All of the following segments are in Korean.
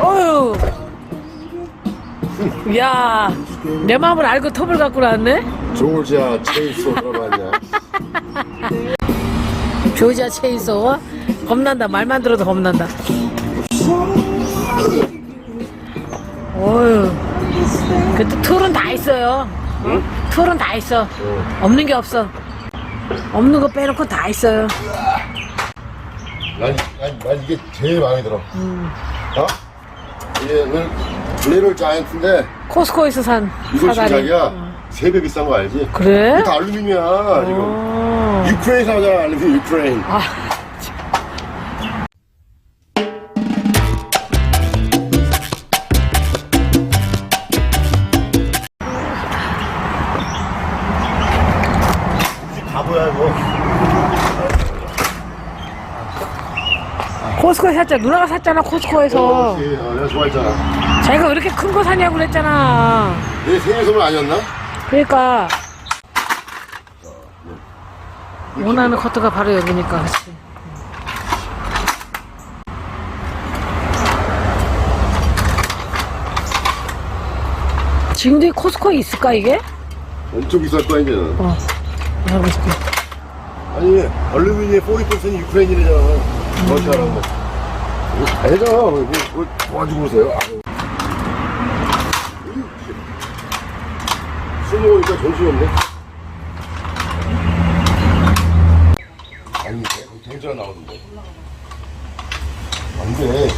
어휴. 야, 내 마음을 알고 톱을 갖고 나왔네? 조지아 체이소 들어봤냐? 조지아 체인소어? 겁난다. 말만 들어도 겁난다. 어휴. 그때 툴은 다 있어요. 응? 툴은 다 있어. 어. 없는 게 없어. 없는 거 빼놓고 다 있어요. 난, 난, 난 이게 제일 마음에 들어. 음. 어? 이게 리를 자이언트인데 코스코에서 산 이거 사다리. 진작이야. 어. 세배 비싼 거 알지? 그래? 이거 다 알루미늄이야 지금. 어. 유크레인에서 하잖아 알루미늄 유크레인. 아, 코스코에 샀잖아. 누나가 샀잖아, 코스코에서. 어. 어, 내가 좋아했잖아. 자기가 왜 이렇게 큰 거 사냐고 그랬잖아. 내 생일 선물 아니었나? 그러니까. 원하는 커트가 바로 여기니까, 그치. 지금도 이 코스코에 있을까, 이게? 엄청 비쌀 거야 이제. 어. 볼게. 아니 알루미늄 40% 유크레인이래잖아. 러시아라고. 아니잖아. 뭐, 뭐 도와주고 그러세요. 아유. 술 먹으니까 정신이 없네. 아니, 대전 나오는데. 안 돼.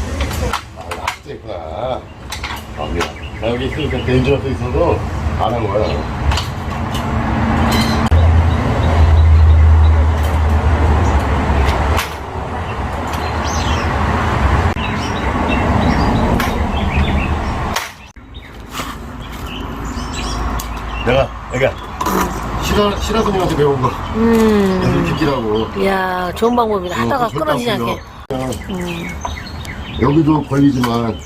아, 라스트 있구나. 아, 미안. 나 여기 있으니까 데인저러스 있어서 안 한 거야. 내가, 내가, 시라, 시라소님한테 배운 거. 음. 연습 듣기라고. 이야, 좋은 방법이다. 하다가 어, 절대 끊어지지 안 않게. 풀려. 여기도 걸리지만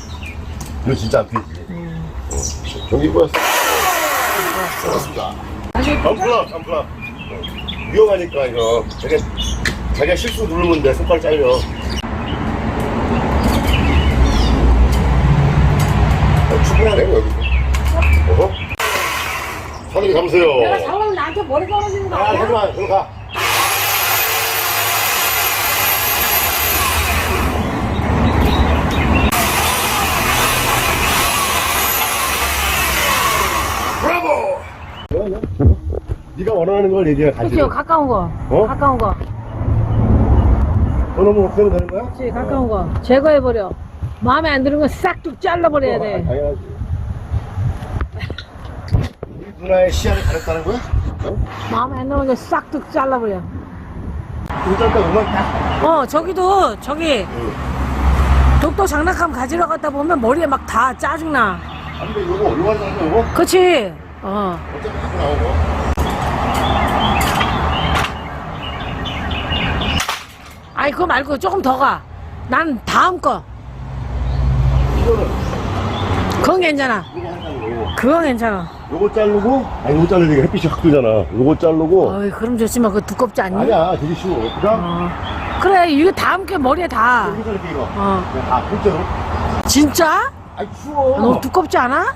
이거 진짜 안 풀리지. 어, 저기 뭐였어? 고맙습니다. 안 풀어, 안 풀어. 어, 위험하니까 이거. 자기 자기가 실수 누르면 내 손가락 잘려. 어, 충분하네 여기. 어허. 사장님 감세요. 나한테 머리 떨어지는 거 아, 하지마, 그럼 가. 브라보! 네가 원하는 걸 얘기해, 가지. 그치, 가까운 거. 어? 가까운 거. 너 너무 없애면 되는 거야? 그치, 가까운 거. 제거해버려. 마음에 안 드는 건 싹둑 잘라버려야 아, 돼. 당연하지. 이 누나의 시야를 가렸다는 거야? 어? 마음에 안건 싹둑 잘라버려. 일단 딱 음악 딱. 어, 저기도, 저기, 응. 독도 장난감 가지러 갔다 보면 머리에 막 다 짜증나. 안 돼, 이거 얼마나 이거? 그치? 어. 어차피 갖고 거. 아니, 그거 말고 조금 더 가. 난 다음 거. 이거는 그건 괜찮아. 이거 한다는 거. 그건 괜찮아. 요거 자르고 아니 요거 자르니까 햇빛이 확 뜨잖아 요거 자르고 어이, 그럼 좋지만 그거 두껍지 않니? 아니야 되게 쉬워 그다음 어. 그래, 이거 다음 게 머리에 다. 여기 자르게 이거 어. 그냥 다 통째로 진짜? 아이 추워 너무 두껍지 않아?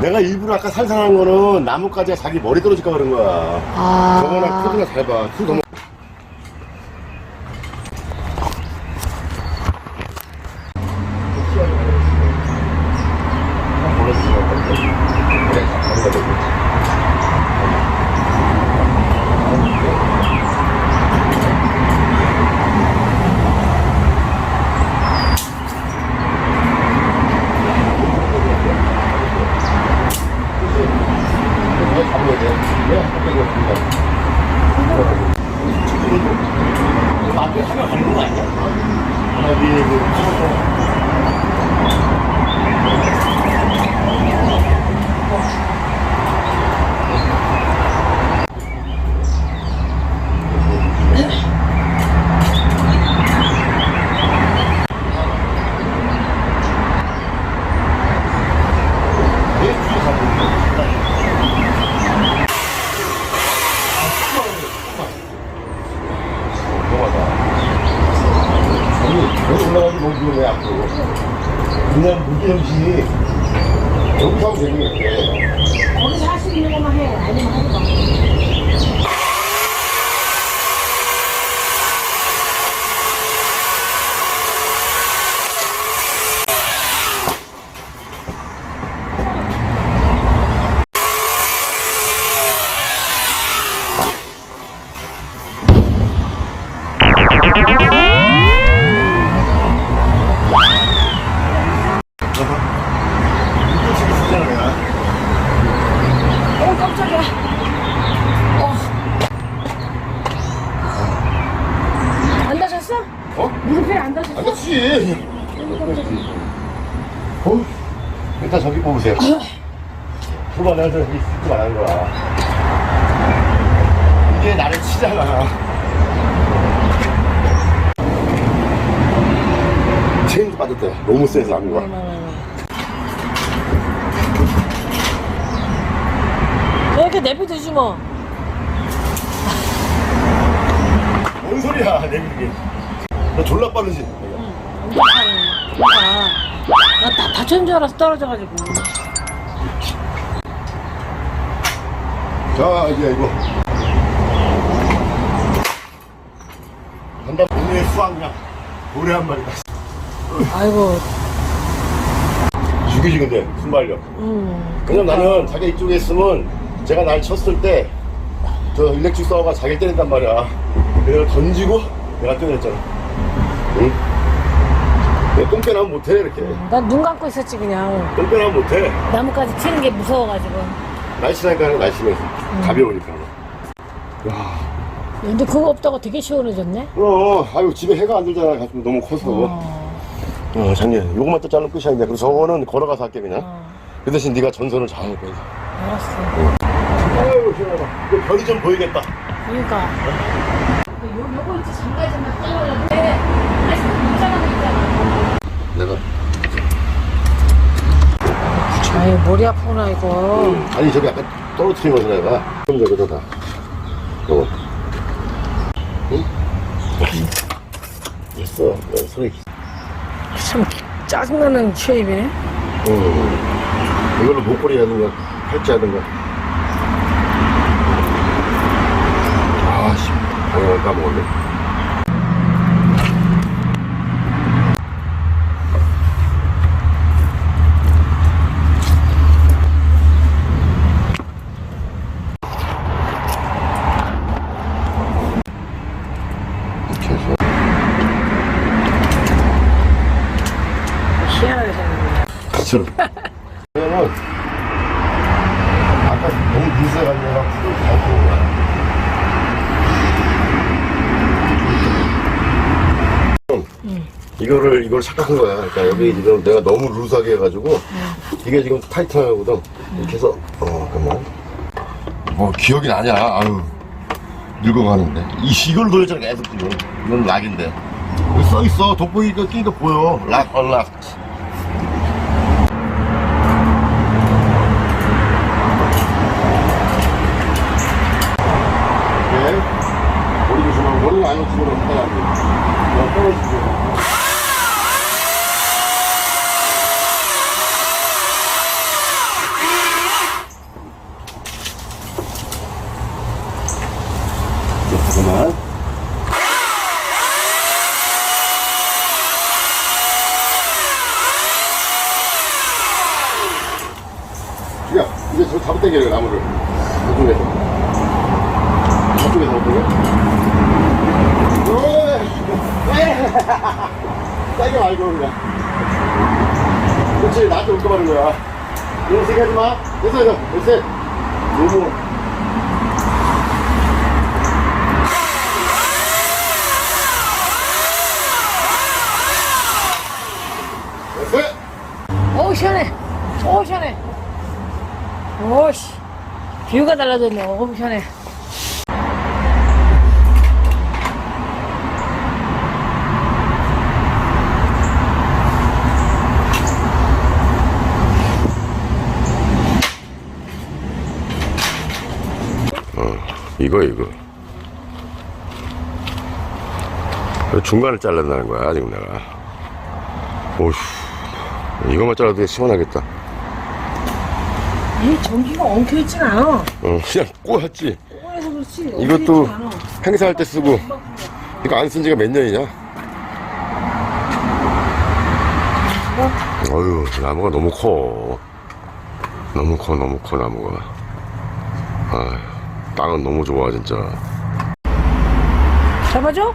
내가 일부러 아까 살살한 거는 나뭇가지가 자기 머리 떨어질까 그런 거야 아. 저거나 크기나 잘봐 너무 잡아야 돼. 왜? 갑자기 없습니다. 앞에 하면 가는 거 아니야? 여기 그 내 뒤에 가고 있는 너무하다. 아니, 여기 올라가면 앞으로 너무 그러네 앞으로 그냥 무게음식 여기서 하면 되겠네 거기서 할수 있는 것 무릎에 안? 안 됐지 어? 일단 저기 뽑으세요 초반에 한 저기 스킵 안한 거야 이게 나를 치잖아 체인지 빠졌대 너무 세서 안무가 이렇게 내비두지 뭐. 뭔 소리야 내비게 너 졸라 빠르지? 그러니까. 나다 다쳤는 줄 알아서 떨어져가지고. 자 이제 이거. 간다. 오늘의 수학량. 고래 한 마리가 아이고, 죽이지 근데. 순발력. 음. 왜냐면 나는 자기 이쪽에 있으면 제가 날 쳤을 때 저 일렉트릭 서버가 자기를 때린단 말이야. 내가 던지고 내가 때렸잖아 응? 내가 똥배나면 못해 이렇게. 난 눈 감고 있었지, 그냥. 똥배나면 못해. 나뭇가지 튀는 게 무서워가지고. 날씬하니까 날씬해서 가벼우니까 야. 근데 그거 없다고 되게 시원해졌네? 그럼. 아유 집에 해가 안 들잖아. 가슴 너무 커서. 어. 작년 요거만 또 자르면 끝이야 이제. 그래서 저거는 걸어가서 할게 그냥. 어, 그 대신 네가 전선을 잘 할 거야 알았어. 아유 시원하다. 이거 별이 좀 보이겠다. 그러니까. 요, 요거 있지, 장가지만 있잖아. 내가 아유, 머리 아프구나, 이거. 아니 저기 약간 떨어뜨리면서 내가. 좀 저기다 요거. 응? 됐어. 내 소리 참 짜증나는 쉐입이네. 응 이걸로 목걸이 하든가 팔찌 하든가 아씨. 방향을 까먹었네 이렇게 해서 희한하게 생겼네. 진짜로. 왜냐면 아까 너무 비싸가지고 내가 풀을 거야. 이거를 이걸 착각한 거야. 그러니까 여기 지금 내가 너무 루스하게 해가지고 이게 지금 타이트하거든. 이렇게 해서 어 잠깐만. 뭐 기억이 나냐? 아유 늙어가는데 이 이걸 돌렸잖아 계속 지금. 이건 락인데. 여기 써 있어. 돋보기가 끼니까 보여. 락 언락. 네. 머리 어떡해야 돼. 너 떨어지죠. 잠깐만. 야, 이제 저 잡을 당겨요, 나무를. 이쪽에서. 저쪽에서 어떻게? 짜게 말고 그냥. 그렇지 나한테 올거 말는 거야. 너무 세게 하지 마. 됐어 됐어 됐어. 너무. 됐어. 어우, 시원해. 어우, 시원해. 오씨. 뷰가 달라졌네. 어우, 시원해. 이거 이거. 중간을 잘란다는 거야 지금 내가. 오휴. 이거만 잘라도 시원하겠다. 이 전기가 엉켜있진 않아. 어, 그냥 꼬였지. 꼬여서 그렇지. 이것도. 행사할 때 쓰고. 이거 안 쓴 지가 몇 년이냐? 어휴, 나무가 너무 커. 너무 커, 너무 커, 나무가. 아 땅은 너무 좋아, 진짜. 잡아줘?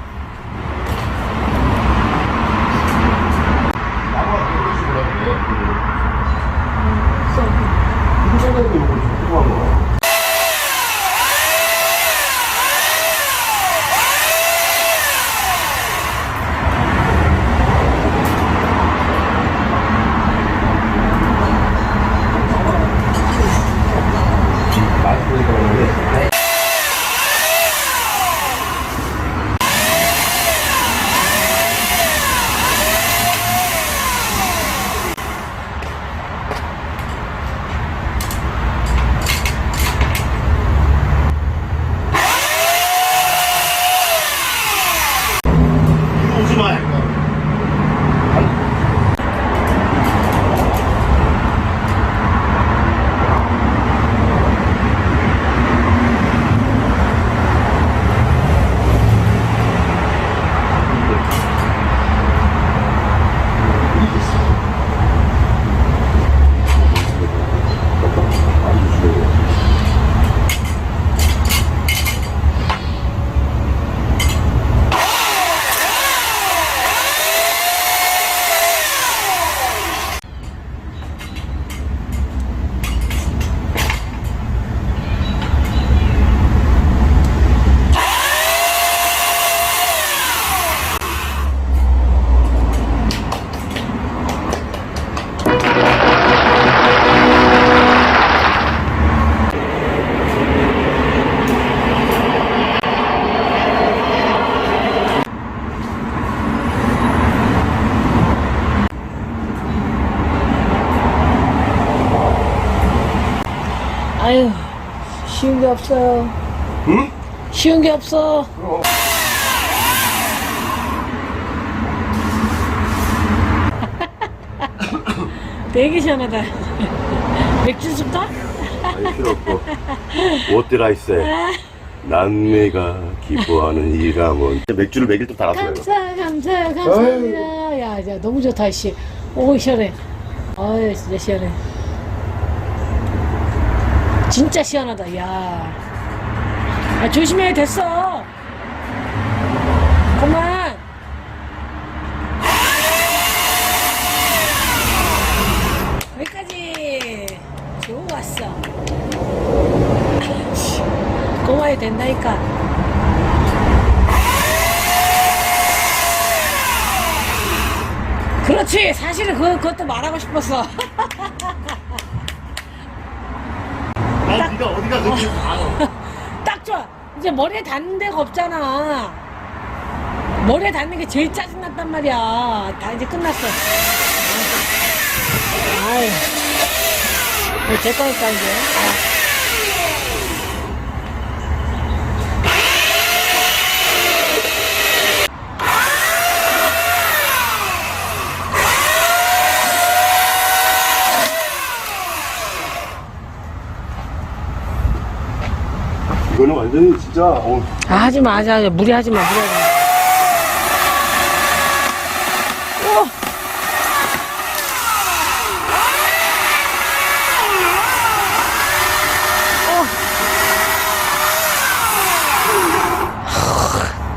없어요. 응? 쉬운 게 없어. 되게 시원하다. 맥주 줄까? 아니, 필요 없고. I say? 남매가 기뻐하는 일감은. 맥주를 먹일 때 달았어요. 감사, 감사, 감사합니다. 야, 야, 너무 좋다, 씨. 오, 시원해. 아유, 진짜 시원해. 진짜 시원하다, 야. 야, 조심해, 됐어. 그만. 여기까지. 좋았어. 고마야 된다니까. 그렇지 사실은 그, 그것도 말하고 싶었어 네가 어디가 그렇게 딱 좋아. 이제 머리에 닿는 데가 없잖아. 머리에 닿는 게 제일 짜증났단 말이야. 다 이제 끝났어. 아유. 이제 될 거니까 이제 이거는 완전히 진짜, 어, 아, 하지 마 하지마 무리하지 마 무리하지마 어.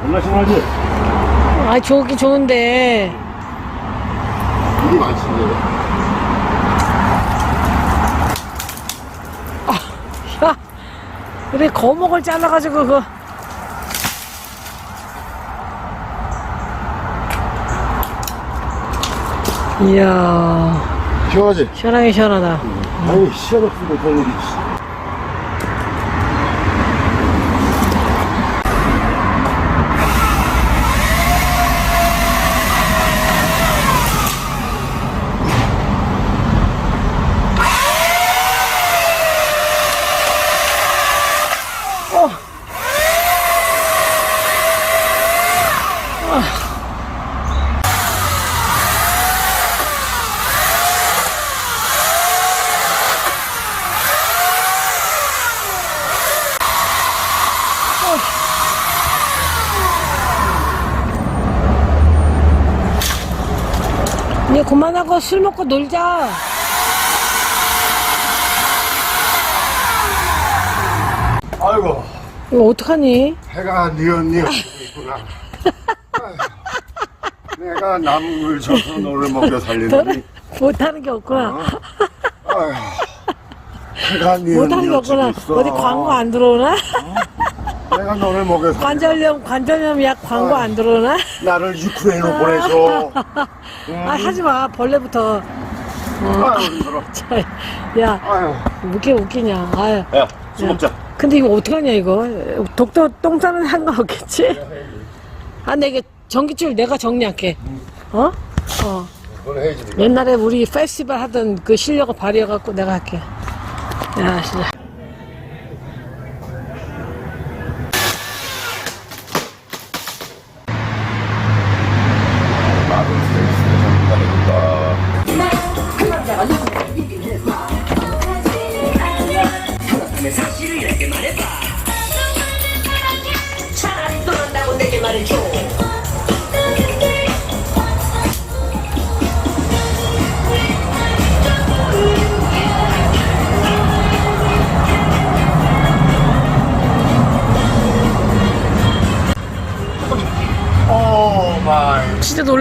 얼마 시원하지? 아 좋긴 좋은데 물이 많지, 이제. 그래 거목을 잘라가지고 그 이야. 시원하지? 시원하게 시원하다. 아니, 시간 없으니까 이. 이제 그만하고 술 먹고 놀자. 아이고 이거 어떡하니? 해가 니 언니언 있구나. 아휴, 내가 나무를 쳐서 너를 먹여 너는 살리더니 못하는 게 없구나. 아휴, 해가 못하는 게 없구나. 어디 광고 안 들어오나? 내가 너를 먹여 살리 관절염, 관절염 약 광고 안 들어오나? 나를 유크레인으로 보내줘. 아, 하지 마. 벌레부터. 아유 힘들어. 자, 야, 아유. 웃게 웃기냐. 아유. 야, 술 먹자. 근데 이거 어떡하냐, 이거. 독도 똥 싸는 상관없겠지? 아, 내가 전기줄 내가 정리할게. 어? 어. 해야지. 네가. 옛날에 우리 페스티벌 하던 그 실력을 발휘해갖고 내가 할게. 야, 진짜.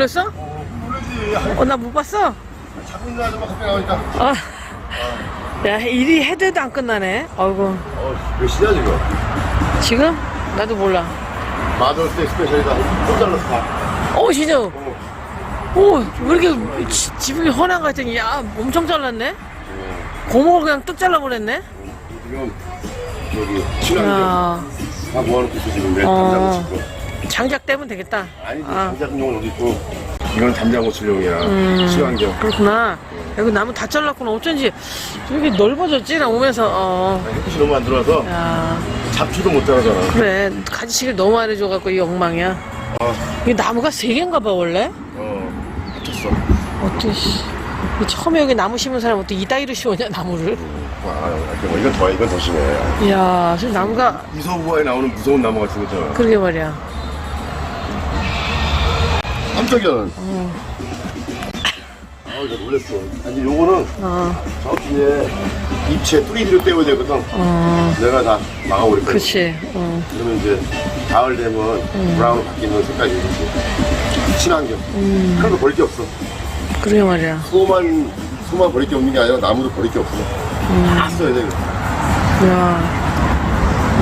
놀랬어? 모르지. 어, 나 못 봤어? 자고 있는 아줌마 카페 나오니까. 아. 야, 일이 해도 해도 안 끝나네. 아이고. 어, 몇 시냐 지금? 지금? 나도 몰라. 마더스데이 스페셜이다. 또 잘랐어. 다. 어, 진짜. 어. 오, 왜 이렇게 지- 지붕이 헌한 거 같더니, 야, 엄청 잘랐네? 고목을 그냥 뚝 잘라버렸네? 지금 여기 친환경 야, 다 모아놓고 있어 지금 내 어. 담장 거. 장작 떼면 되겠다. 아니지 아. 담장용은 어디 있고 이건 담장 고칠용이야. 음. 친환경. 그렇구나. 여기 나무 다 잘랐구나. 어쩐지 여기 넓어졌지, 나 오면서. 어. 햇빛이 너무 안 들어와서 야, 잡초도 못 자라잖아. 그래. 가지치기를 너무 안 해줘갖고 이 엉망이야. 아, 이 나무가 세 개인가 봐, 원래? 어, 미쳤어. 어때, 씨. 이 처음에 여기 나무 심은 사람 어떻게 이따위로 심었냐, 나무를? 와, 뭐 이건 더 이건 더 심해. 이야, 저 나무가, 이소부화에 나오는 무서운 나무 같은 거잖아. 그러게 말이야. 깜짝이야. 어. 아, 나 놀랬어. 아니 요거는 어, 저 뒤에 잎채 뿌리 뒤로 떼어야 되거든. 어, 내가 다 막아버릴 거야. 그치. 어. 그러면 이제 가을 되면 음. 브라운 바뀌는 색깔이 이렇게 친환경. 음. 하나도 버릴 게 없어. 그러게 말이야. 소만 소만 버릴 게 없는 게 아니라 나무도 버릴 게 없어. 음. 다 써야 돼. 이거. 야.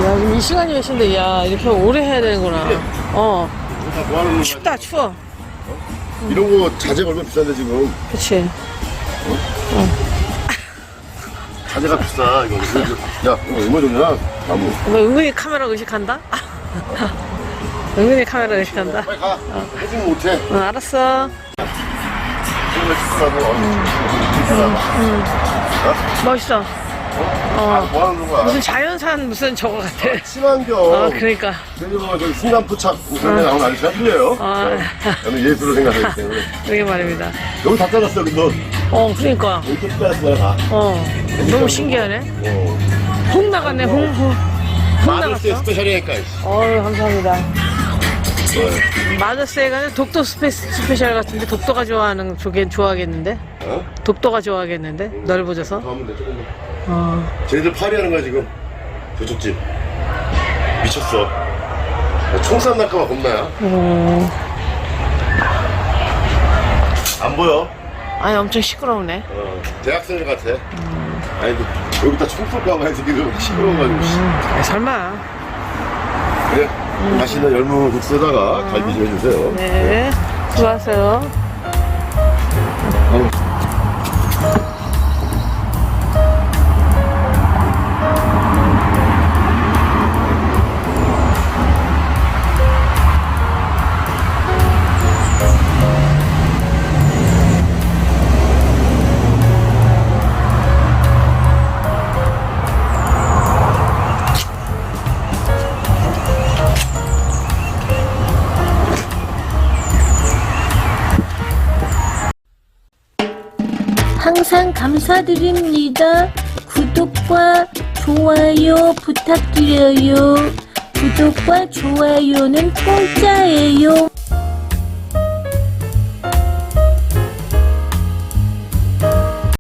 야, 지금 이 시간이 몇 시인데, 야, 이렇게 오래 해야 되는구나. 어, 이거 다 모아놓는 거야. 춥다, 추워. 이런 거 자재 걸면 비싼데 지금 그치. 자재가 비싸 이거. 야 이거 얼마 줬냐? 나무. 뭐, 은근히 카메라 의식한다? 은근히 카메라 의식한다? 빨리 가. 해주면 못해. 응, 알았어. 이거 비싸고. 비싸고. 멋있어. 아, 어. 뭐 하는 거야? 무슨 자연산 무슨 저거 같아. 친환경. 어, 그러니까. 저기 순간 포착 그런 데 나오는 아저씨가 틀려요. 아. 저는 예술을 생각하기 때문에. 그러게 말입니다. 여기 다 잘랐어, 너. 어, 그러니까. 여기 또 잘랐어, 다. 어. 너무 신기하네. 어. 훅 나갔네, 훅, 훅. 훅 마더스 나갔어. 스페셜이니까. 어유 감사합니다. 어? 마더스에가 독도 스페, 스페셜 같은데 독도가 좋아하는 쪽에 좋아하겠는데? 어? 독도가 좋아하겠는데? 넓어져서? 더 하면 돼, 조금만. 어. 쟤네들 파리하는 거야, 지금. 저쪽 집. 미쳤어. 나 총싸움 날까봐 겁나야. 어. 안 보여. 아니 엄청 시끄러우네. 어, 대학생들 같아. 아니, 너 여기다 총 쏠까봐 이 새끼들 시끄러워가지고. 씨. 아, 설마. 그래. 맛있는 열무 국수에다가 갈비 좀 해주세요. 네. 수고하세요. 감사드립니다. 구독과 좋아요 부탁드려요. 구독과 좋아요는 공짜예요.